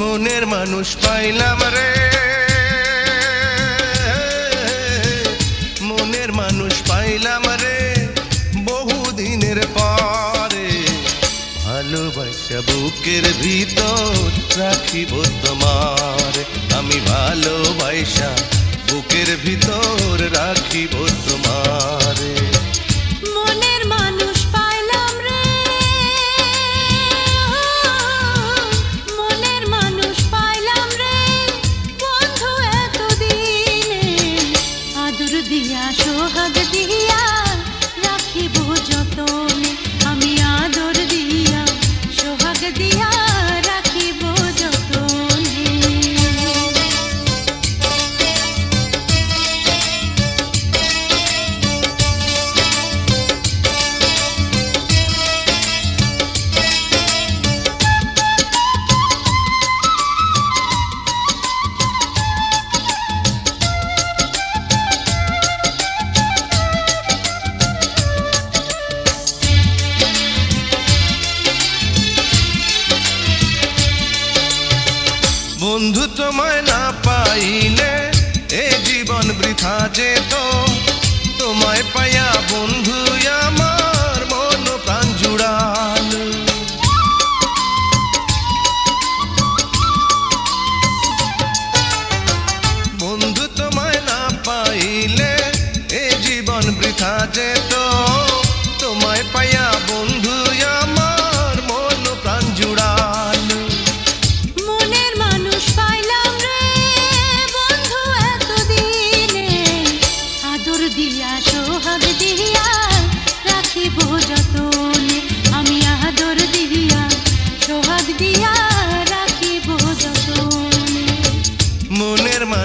মনের মানুষ পাইলাম রে। মনের মানুষ পাইলাম রে। বহুদিনের পরে ভালোবাসা বুকের ভিতর রাখিব তোমার। দিয়া সোহাগ দিয়া রাখিব যতনে আমি আদর দিয়া। বন্ধু তোমায় না পাইলে এ জীবন বৃথা যেত। তোমায় পাইয়া বন্ধু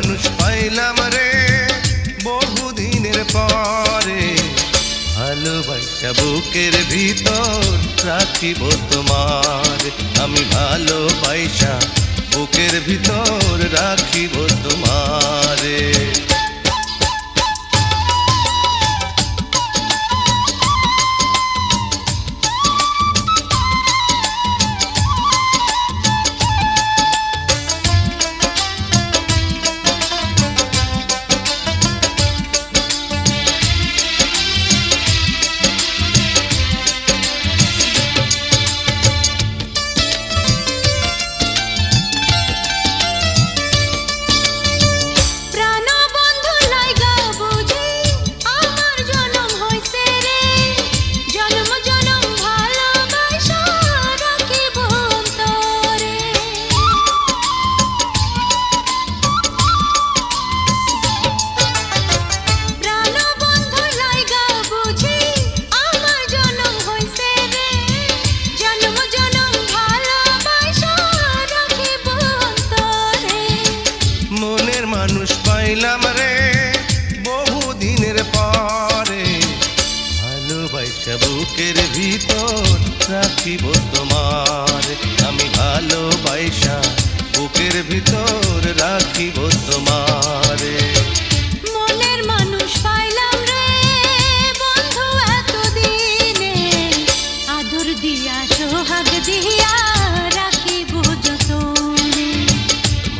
মানুষ পাইলাম রে বহুদিনের পরে। ভালোবাসা বুকের ভিতর রাখিব তোমার। আমি ভালোবাসা বুকের ভিতর রাখিব রে বুকের ভিতর রাখিব তোমার। আমি ভালোবাসা বুকের ভিতর রাখিব তোমার। আদর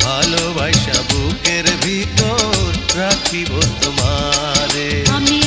ভালোবাসা বুকের ভিতর রাখিব তোমারে। আমি